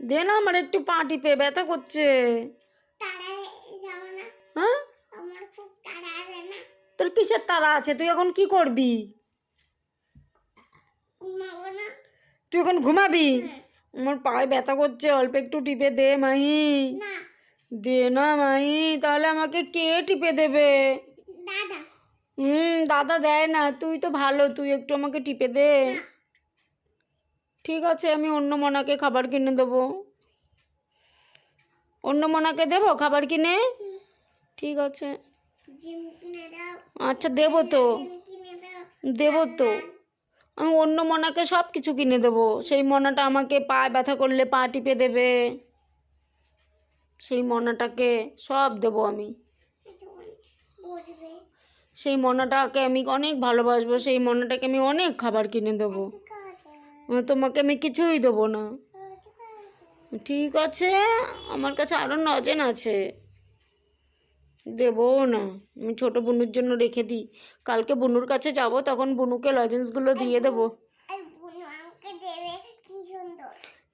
দে না আমার একটু পা টিপে ব্যথা করছে। হ্যাঁ? তোর কিসের তারা আছে? তুই এখন কি করবি? তুই এখন ঘুমাবি? হ্যাঁ। আমার পায়ে ব্যথা করছে অল্প একটু টিপে দে মাহি। দে না মাহি তাহলে আমাকে কে টিপে দেবে? দাদা। হুম দাদা দেয় না তুই তো ভালো তুই একটু আমাকে টিপে দে। ঠিক আছে আমি অন্য মনাকে খাবার কিনে দেবো। অন্য মনাকে দেবো খাবার কিনে? ঠিক আছে। আচ্ছা দেবো তো। দেবো তো। আমি অন্য মনাকে সব কিছু কিনে দেবো। সেই মনাটা আমাকে পা ব্যথা করলে পা টিপে দেবে। সেই মনাটাকে সব দেবো আমি। সেই মনাটাকে আমি অনেক ভালোবাসবো। সেই মনাটাকে আমি অনেক খাবার কিনে দেবো। আহ, তোমাকে আমি কিছুই দেবো না। ঠিক আছে আমার কাছে আরও নজেন আছে। দেবো না আমি ছোটো বুনুর জন্য রেখে দিই। কালকে বুনুর কাছে যাব তখন বুনুকে লজেন্সগুলো দিয়ে দেবো।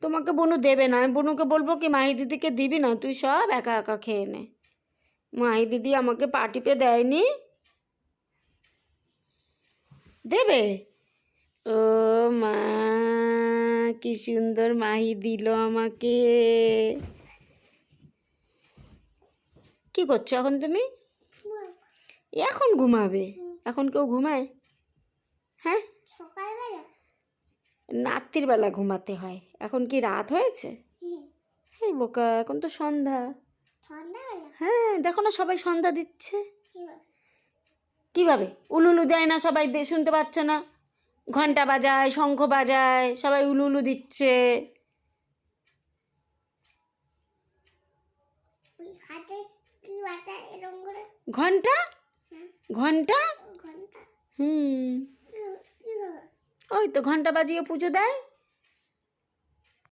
তোমাকে বুনু দেবে না আমি বুনুকে বলব কি মাহি দিদিকে দিবি না তুই সব একা একা খেয়ে নে। মাহি দিদি আমাকে পা টিপে দেয়নি। দেবে? ও মা কি সুন্দর মাহি দিল আমাকে। কি করছ এখন তুমি? এখন ঘুমাবে? এখন কেউ ঘুমায়? হ্যাঁ? রাত্রির বেলা ঘুমাতে হয়। এখন কি রাত হয়েছে? এই বোকা এখন তো সন্ধ্যা। হ্যাঁ দেখো না সবাই সন্ধ্যা দিচ্ছে। কীভাবে? উলুলু দেয় না সবাই শুনতে পাচ্ছ না। ঘণ্টা বাজায় শঙ্খ বাজায় সবাই উলু উলু দিচ্ছে। ঘণ্টা ঘণ্টা হুম। ওই তো ঘণ্টা বাজিয়ে পুজো দেয়।